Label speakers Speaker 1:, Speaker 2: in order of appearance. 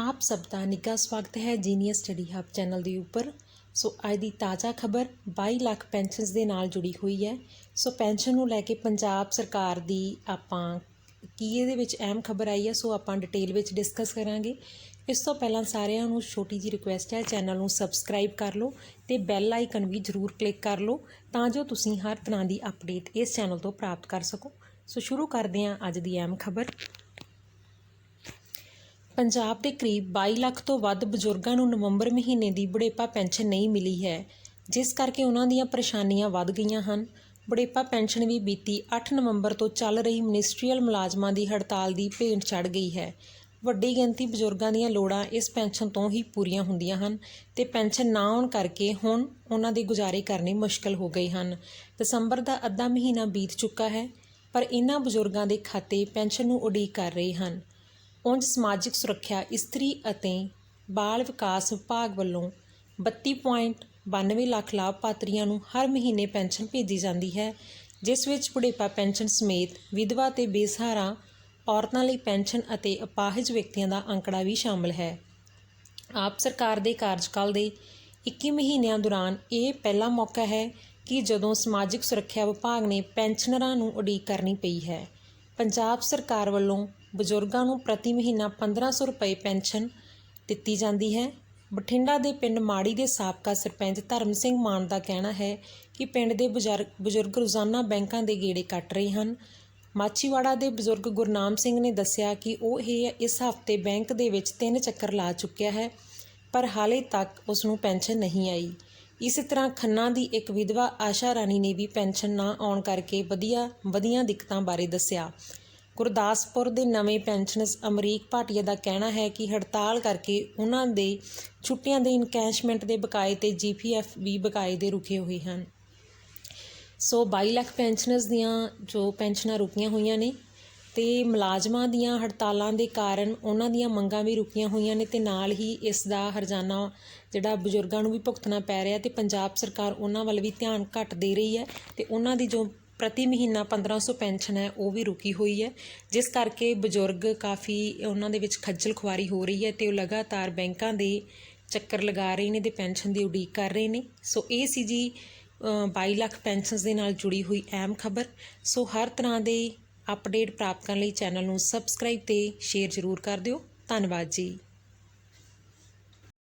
Speaker 1: ਆਪ ਸਭ ਦਾ ਨਿੱਘਾ ਸਵਾਗਤ ਹੈ ਜੀਨੀਅਸ ਸਟੱਡੀ ਹੱਬ ਚੈਨਲ ਦੇ ਉੱਪਰ। ਸੋ ਅੱਜ ਦੀ ਤਾਜ਼ਾ ਖਬਰ 22 ਲੱਖ ਪੈਨਸ਼ਨਸ ਦੇ ਨਾਲ ਜੁੜੀ ਹੋਈ ਹੈ। ਸੋ ਪੈਨਸ਼ਨ ਨੂੰ ਲੈ ਕੇ ਪੰਜਾਬ ਸਰਕਾਰ ਦੀ ਆਪਾਂ ਕੀ ਇਹਦੇ ਵਿੱਚ ਅਹਿਮ ਖਬਰ ਆਈ ਹੈ, ਸੋ ਆਪਾਂ ਡਿਟੇਲ ਵਿੱਚ ਡਿਸਕਸ ਕਰਾਂਗੇ। ਇਸ ਤੋਂ ਪਹਿਲਾਂ ਸਾਰਿਆਂ ਨੂੰ ਛੋਟੀ ਜੀ ਰਿਕੁਐਸਟ ਹੈ, ਚੈਨਲ ਨੂੰ ਸਬਸਕ੍ਰਾਈਬ ਕਰ ਲਓ ਤੇ ਬੈਲ ਆਈਕਨ ਵੀ ਜ਼ਰੂਰ ਕਲਿੱਕ ਕਰ ਲਓ ਤਾਂ ਜੋ ਤੁਸੀਂ ਹਰ ਤਰ੍ਹਾਂ ਦੀ ਅਪਡੇਟ ਇਸ ਚੈਨਲ ਤੋਂ ਪ੍ਰਾਪਤ ਕਰ ਸਕੋ। ਸੋ ਸ਼ੁਰੂ ਕਰਦੇ ਹਾਂ ਅੱਜ ਦੀ ਅਹਿਮ ਖਬਰ। ਪੰਜਾਬ ਦੇ ਕਰੀਬ 22 ਲੱਖ ਤੋਂ ਵੱਧ ਬਜ਼ੁਰਗਾਂ ਨੂੰ ਨਵੰਬਰ ਮਹੀਨੇ ਦੀ ਬੁਢੇਪਾ ਪੈਨਸ਼ਨ ਨਹੀਂ ਮਿਲੀ ਹੈ, ਜਿਸ ਕਰਕੇ ਉਹਨਾਂ ਦੀਆਂ ਪਰੇਸ਼ਾਨੀਆਂ ਵੱਧ ਗਈਆਂ ਹਨ। ਬੁਢੇਪਾ ਪੈਨਸ਼ਨ ਵੀ ਬੀਤੀ 8 ਨਵੰਬਰ ਤੋਂ ਚੱਲ ਰਹੀ ਮਿਨਿਸਟਰੀਅਲ ਮੁਲਾਜ਼ਮਾਂ ਦੀ ਹੜਤਾਲ ਦੀ ਭੇਂਟ ਚੜ ਗਈ ਹੈ। ਵੱਡੀ ਗਿਣਤੀ ਬਜ਼ੁਰਗਾਂ ਦੀਆਂ ਲੋੜਾਂ ਇਸ ਪੈਨਸ਼ਨ ਤੋਂ ਹੀ ਪੂਰੀਆਂ ਹੁੰਦੀਆਂ ਹਨ ਤੇ ਪੈਨਸ਼ਨ ਨਾ ਆਉਣ ਕਰਕੇ ਹੁਣ ਉਹਨਾਂ ਦੇ ਗੁਜ਼ਾਰੇ ਕਰਨੇ ਮੁਸ਼ਕਲ ਹੋ ਗਏ ਹਨ। ਦਸੰਬਰ ਦਾ ਅੱਧਾ ਮਹੀਨਾ ਬੀਤ ਚੁੱਕਾ ਹੈ, ਪਰ ਇਨ੍ਹਾਂ ਬਜ਼ੁਰਗਾਂ ਦੇ ਖਾਤੇ ਪੈਨਸ਼ਨ ਨੂੰ ਉਡੀਕ ਕਰ ਰਹੇ ਹਨ। ਉਂਝ ਸਮਾਜਿਕ ਸੁਰੱਖਿਆ, ਇਸਤਰੀ ਅਤੇ ਬਾਲ ਵਿਕਾਸ ਵਿਭਾਗ ਵੱਲੋਂ 32.92 ਲੱਖ ਲਾਭਪਾਤਰੀਆਂ ਨੂੰ ਹਰ ਮਹੀਨੇ ਪੈਨਸ਼ਨ ਭੇਜੀ ਜਾਂਦੀ ਹੈ, ਜਿਸ ਵਿੱਚ ਬੁਢੇਪਾ ਪੈਨਸ਼ਨ ਸਮੇਤ ਵਿਧਵਾ ਤੇ ਬੇਸਹਾਰਾ ਔਰਤਾਂ ਲਈ ਪੈਨਸ਼ਨ ਅਤੇ ਅਪਾਹਜ ਵਿਅਕਤੀਆਂ ਦਾ ਅੰਕੜਾ ਵੀ ਸ਼ਾਮਲ ਹੈ। ਆਪ ਸਰਕਾਰ ਦੇ ਕਾਰਜਕਾਲ ਦੇ 21 ਮਹੀਨਿਆਂ ਦੌਰਾਨ ਇਹ ਪਹਿਲਾ ਮੌਕਾ ਹੈ ਕਿ ਜਦੋਂ ਸਮਾਜਿਕ ਸੁਰੱਖਿਆ ਵਿਭਾਗ ਨੇ ਪੈਨਸ਼ਨਰਾਂ ਨੂੰ ਉਡੀਕ ਕਰਨੀ ਪਈ ਹੈ, ਪੰਜਾਬ ਸਰਕਾਰ ਵੱਲੋਂ ਬਜ਼ੁਰਗਾਂ ਨੂੰ ਪ੍ਰਤੀ ਮਹੀਨਾ 1500 ਰੁਪਏ ਪੈਨਸ਼ਨ ਦਿੱਤੀ ਜਾਂਦੀ ਹੈ। ਬਠਿੰਡਾ ਦੇ ਪਿੰਡ ਮਾੜੀ ਦੇ ਸਾਬਕਾ ਸਰਪੰਚ ਧਰਮ ਸਿੰਘ ਮਾਨ ਦਾ ਕਹਿਣਾ ਹੈ ਕਿ ਪਿੰਡ ਦੇ ਬਜ਼ੁਰਗ ਬਜ਼ੁਰਗ ਰੋਜ਼ਾਨਾ ਬੈਂਕਾਂ ਦੇ ਗੇੜੇ ਕੱਟ ਰਹੇ ਹਨ। ਮਾਚੀਵਾੜਾ ਦੇ ਬਜ਼ੁਰਗ ਗੁਰਨਾਮ ਸਿੰਘ ਨੇ ਦੱਸਿਆ ਕਿ ਉਹ ਇਹ, ਇਸ ਹਫ਼ਤੇ ਬੈਂਕ ਦੇ ਵਿੱਚ ਤਿੰਨ ਚੱਕਰ ਲਾ ਚੁੱਕਿਆ ਹੈ, ਪਰ ਹਾਲੇ ਤੱਕ ਉਸ ਨੂੰ ਪੈਨਸ਼ਨ ਨਹੀਂ ਆਈ। ਇਸੇ ਤਰ੍ਹਾਂ ਖੰਨਾ ਦੀ ਇੱਕ ਵਿਧਵਾ ਆਸ਼ਾ ਰਾਣੀ ਨੇ ਵੀ ਪੈਨਸ਼ਨ ਨਾ ਆਉਣ ਕਰਕੇ ਵਧੀਆ, ਵਧੀਆਂ ਦਿੱਕਤਾਂ ਬਾਰੇ ਦੱਸਿਆ। ਗੁਰਦਾਸਪੁਰ ਦੇ ਨਵੇਂ ਪੈਨਸ਼ਨਰਸ ਅਮਰੀਕ ਭਾਟੀਆ ਦਾ ਕਹਿਣਾ ਹੈ ਕਿ ਹੜਤਾਲ ਕਰਕੇ ਉਹਨਾਂ ਦੇ ਛੁੱਟੀਆਂ ਦੇ ਇਨਕੈਸ਼ਮੈਂਟ ਦੇ ਬਕਾਏ ਤੇ ਜੀਪੀਐਫ ਵੀ ਬਕਾਏ ਦੇ ਰੁਕੇ ਹੋਏ ਹਨ। ਸੋ 22 ਲੱਖ ਪੈਨਸ਼ਨਰਸ ਦੀਆਂ ਜੋ ਪੈਨਸ਼ਨਾਂ ਰੁਕੀਆਂ ਹੋਈਆਂ ਨੇ ਤੇ ਮੁਲਾਜ਼ਮਾਂ ਦੀਆਂ ਹੜਤਾਲਾਂ ਦੇ ਕਾਰਨ ਉਹਨਾਂ ਦੀਆਂ ਮੰਗਾਂ ਵੀ ਰੁਕੀਆਂ ਹੋਈਆਂ ਨੇ ਤੇ ਨਾਲ ਹੀ ਇਸ ਦਾ ਹਰਜਾਨਾ ਜਿਹੜਾ ਬਜ਼ੁਰਗਾਂ ਨੂੰ ਵੀ ਭੁਗਤਣਾ ਪੈ ਰਿਹਾ ਤੇ ਪੰਜਾਬ ਸਰਕਾਰ ਉਹਨਾਂ ਵੱਲ ਵੀ ਧਿਆਨ ਘੱਟ ਦੇ ਰਹੀ ਹੈ ਤੇ ਉਹਨਾਂ ਦੀ ਜੋ ਪ੍ਰਤੀ ਮਹੀਨਾ 1500 ਪੈਨਸ਼ਨ ਹੈ, ਉਹ ਵੀ ਰੁਕੀ ਹੋਈ ਹੈ। ਜਿਸ ਕਰਕੇ ਬਜ਼ੁਰਗ ਕਾਫੀ ਉਹਨਾਂ ਦੇ ਵਿੱਚ ਖੱਜਲ ਖੁਆਰੀ ਹੋ ਰਹੀ ਹੈ ਤੇ ਉਹ ਲਗਾਤਾਰ ਬੈਂਕਾਂ ਦੇ ਚੱਕਰ ਲਗਾ ਰਹੇ ਨੇ ਤੇ ਪੈਨਸ਼ਨ ਦੀ ਉਡੀਕ ਕਰ ਰਹੇ ਨੇ। ਸੋ ਇਹ ਸੀ ਜੀ 22 ਲੱਖ ਪੈਨਸ਼ਨਸ ਦੇ ਨਾਲ ਜੁੜੀ ਹੋਈ ਅਹਿਮ ਖਬਰ। ਸੋ ਹਰ ਤਰ੍ਹਾਂ ਦੇ ਅਪਡੇਟ ਪ੍ਰਾਪਤ ਕਰਨ ਲਈ ਚੈਨਲ ਨੂੰ ਸਬਸਕ੍ਰਾਈਬ ਤੇ ਸ਼ੇਅਰ ਜ਼ਰੂਰ ਕਰ ਦਿਓ। ਧੰਨਵਾਦ ਜੀ।